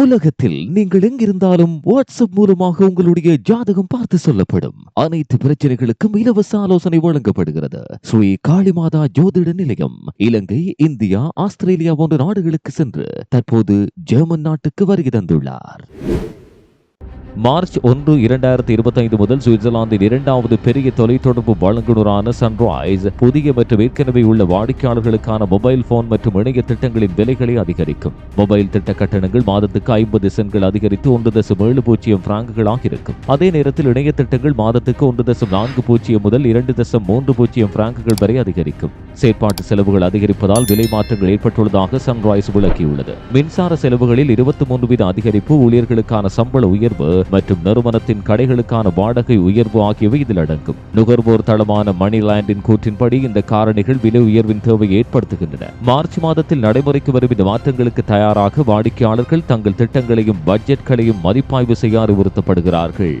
உலகத்தில் நீங்கள் எங்கிருந்தாலும் வாட்ஸ்அப் மூலமாக உங்களுடைய ஜாதகம் பார்த்து சொல்லப்படும். அனைத்து பிரச்சனைகளுக்கும் இலவச ஆலோசனை வழங்கப்படுகிறது. ஸ்ரீ காளிமாதா ஜோதிட நிலையம் இலங்கை இந்தியா ஆஸ்திரேலியா போன்ற நாடுகளுக்கு சென்று தற்போது ஜெர்மன் நாட்டுக்கு வருகை தந்துள்ளார். மார்ச் ஒன்று இரண்டாயிரத்தி இருபத்தைந்து முதல் சுவிட்சர்லாந்தின் இரண்டாவது பெரிய தொலைத்தொடர்பு வழங்குனரான சன்ரைஸ் புதிய மற்றும் ஏற்கனவே உள்ள வாடிக்கையாளர்களுக்கான மொபைல் போன் மற்றும் இணைய திட்டங்களின் விலைகளை அதிகரிக்கும். மொபைல் திட்ட கட்டணங்கள் மாதத்துக்கு ஐம்பது சென்ட்கள் அதிகரித்து ஒன்று தசம் ஏழு பூஜ்ஜியம் பிராங்குகளாக இருக்கும். அதே நேரத்தில் இணைய திட்டங்கள் மாதத்துக்கு ஒன்று தசம் நான்கு பூஜ்ஜியம் முதல் இரண்டு தசம் மூன்று பூஜ்ஜியம் பிராங்குகள் வரை அதிகரிக்கும். செயற்பாட்டு செலவுகள் அதிகரிப்பதால் விலை மாற்றங்கள் ஏற்பட்டுள்ளதாக சன்ரைஸ் விளக்கியுள்ளது. மின்சார செலவுகளில் இருபத்தி மூன்று வீத அதிகரிப்பு ஊழியர்களுக்கான சம்பள உயர்வு மற்றும் நிறுவனத்தின் கடைகளுக்கான வாடகை உயர்வு ஆகியவை இதில் அடங்கும். நுகர்வோர் தளமான மணிலாண்டின் கூற்றின்படி இந்த காரணிகள் விலை உயர்வின் தேவையை ஏற்படுத்துகின்றன. மார்ச் மாதத்தில் நடைமுறைக்கு வரும் இந்த மாற்றங்களுக்கு தயாராக வாடிக்கையாளர்கள் தங்கள் திட்டங்களையும் பட்ஜெட்களையும் மதிப்பாய்வு செய்ய அறிவுறுத்தப்படுகிறார்கள்.